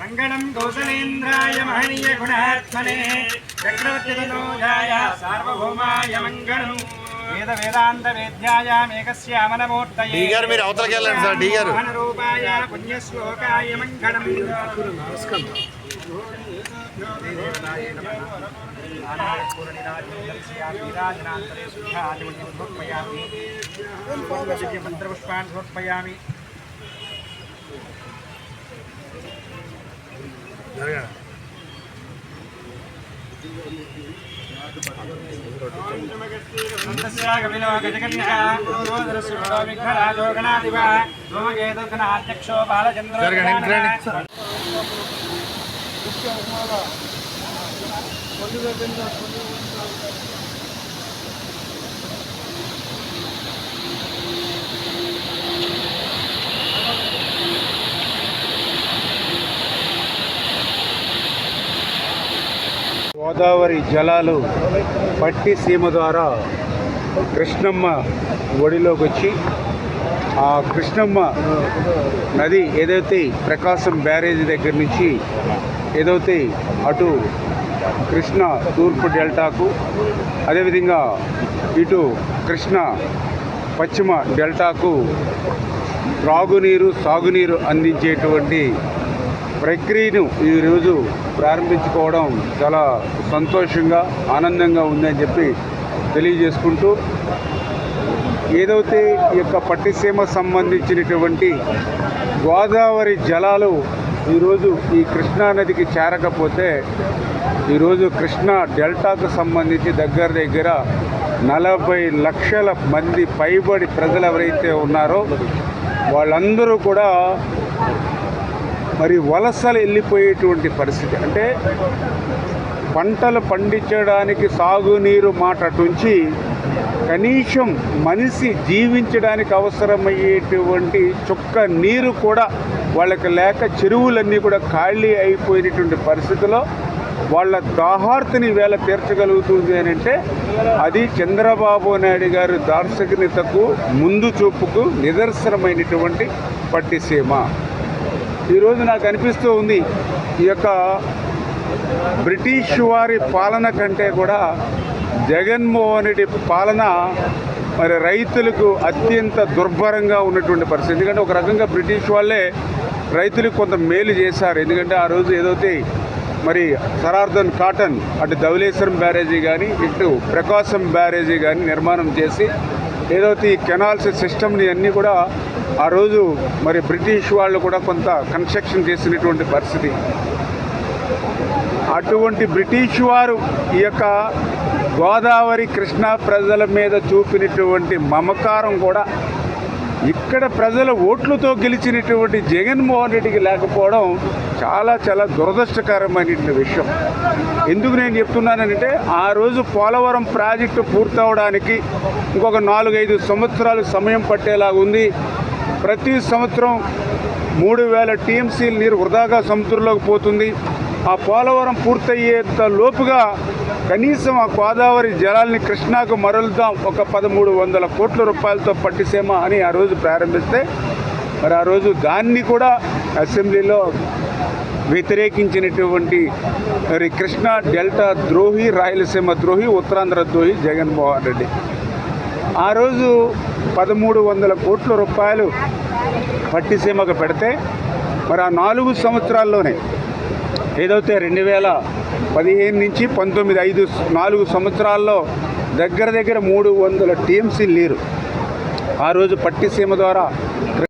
మంగళం కౌసలేంద్రాయ మహనీయ గుణాత్మనే చక్రవర్తి తనూజాయ సార్వభౌమాయ మంగళం వేద వేదాంత వేద్యాయ మేఘశ్యామలమూర్తయే డి గారు మీరు అవతలకి వెళ్ళండి సార్, డి గారు. రూపాయ పుణ్యశ్లోకాయ మంగళం मन्त्रपुष्पान् समर्पयामि ोगणाधिपा सोमगेतघ्नाध्यक्षो बालचन्द्र గోదావరి జలాలు పట్టి సీమ ద్వారా కృష్ణమ్మ ఒడిలోకి వచ్చి ఆ కృష్ణమ్మ నది ఏదైతే ప్రకాశం బ్యారేజ్ దగ్గర నుంచి ఏదైతే అటు కృష్ణ తూర్పు డెల్టాకు అదేవిధంగా ఇటు కృష్ణ పశ్చిమ డెల్టాకు త్రాగునీరు సాగునీరు అందించేటువంటి ప్రక్రియను ఈరోజు ప్రారంభించుకోవడం చాలా సంతోషంగా ఆనందంగా ఉందని చెప్పి తెలియజేసుకుంటూ ఏదైతే ఈ యొక్క పట్టిసీమ సంబంధించినటువంటి గోదావరి జలాలు ఈరోజు ఈ కృష్ణా నదికి చేరకపోతే ఈరోజు కృష్ణా డెల్టాకు సంబంధించి దగ్గర దగ్గర నలభై లక్షల మంది పైబడి ప్రజలు ఎవరైతే ఉన్నారో వాళ్ళందరూ కూడా మరి వలసలు వెళ్ళిపోయేటువంటి పరిస్థితి. అంటే పంటలు పండించడానికి సాగునీరు మాట అటుంచి కనీసం మనిషి జీవించడానికి అవసరమయ్యేటువంటి చుక్క నీరు కూడా వాళ్ళకి లేక చెరువులన్నీ కూడా ఖాళీ అయిపోయినటువంటి పరిస్థితిలో వాళ్ళ దాహార్తిని వేళ తీర్చగలుగుతుంది అని అంటే అది చంద్రబాబు నాయుడు గారి దార్శనికతకు ముందు చూపుకు నిదర్శనమైనటువంటి పట్టిసీమ. ఈరోజు నాకు అనిపిస్తూ ఉంది ఈ యొక్క బ్రిటిష్ వారి పాలన కంటే కూడా జగన్మోహన్ రెడ్డి పాలన మరి రైతులకు అత్యంత దుర్భరంగా ఉన్నటువంటి పరిస్థితి. ఎందుకంటే ఒక రకంగా బ్రిటిష్ వాళ్ళే రైతులకు కొంత మేలు చేశారు. ఎందుకంటే ఆ రోజు ఏదైతే మరి సరార్థన్ కాటన్ అటు ధవలేశ్వరం బ్యారేజీ కానీ ఇటు ప్రకాశం బ్యారేజీ కానీ నిర్మాణం చేసి ఏదైతే ఈ కెనాల్స్ సిస్టమ్ని అన్నీ కూడా ఆ రోజు మరి బ్రిటిష్ వాళ్ళు కూడా కొంత కన్స్ట్రక్షన్ చేసినటువంటి పరిస్థితి. అటువంటి బ్రిటిష్ వారు ఈ యొక్క గోదావరి కృష్ణా ప్రజల మీద చూపినటువంటి మమకారం కూడా ఇక్కడ ప్రజల ఓట్లతో గెలిచినటువంటి జగన్మోహన్ రెడ్డికి లేకపోవడం చాలా చాలా దురదృష్టకరమైన విషయం. ఎందుకు నేను చెప్తున్నానంటే ఆ రోజు పోలవరం ప్రాజెక్టు పూర్తవడానికి ఇంకొక నాలుగైదు సంవత్సరాలు సమయం పట్టేలాగా ఉంది. ప్రతి సంవత్సరం మూడు వేల టీఎంసీల నీరు వృధాగా సముద్రంలోకి పోతుంది. ఆ పోలవరం పూర్తయ్యేంత లోపుగా కనీసం ఆ గోదావరి జలాల్ని కృష్ణాకు మరలుదాం ఒక పదమూడు వందల కోట్ల రూపాయలతో పట్టిసీమ అని ఆ రోజు ప్రారంభిస్తే మరి ఆ రోజు దాన్ని కూడా అసెంబ్లీలో వ్యతిరేకించినటువంటి మరి కృష్ణా డెల్టా ద్రోహి రాయలసీమ ద్రోహి ఉత్తరాంధ్ర ద్రోహి జగన్మోహన్ రెడ్డి. ఆ రోజు పదమూడు వందల కోట్ల రూపాయలు పట్టిసీమకు పెడితే మరి ఆ నాలుగు సంవత్సరాల్లోనే ఏదైతే రెండు వేల పదిహేను నుంచి పంతొమ్మిది ఐదు నాలుగు సంవత్సరాల్లో దగ్గర దగ్గర మూడు వందల టీఎంసీ లేరు. ఆ రోజు పట్టిసీమ ద్వారా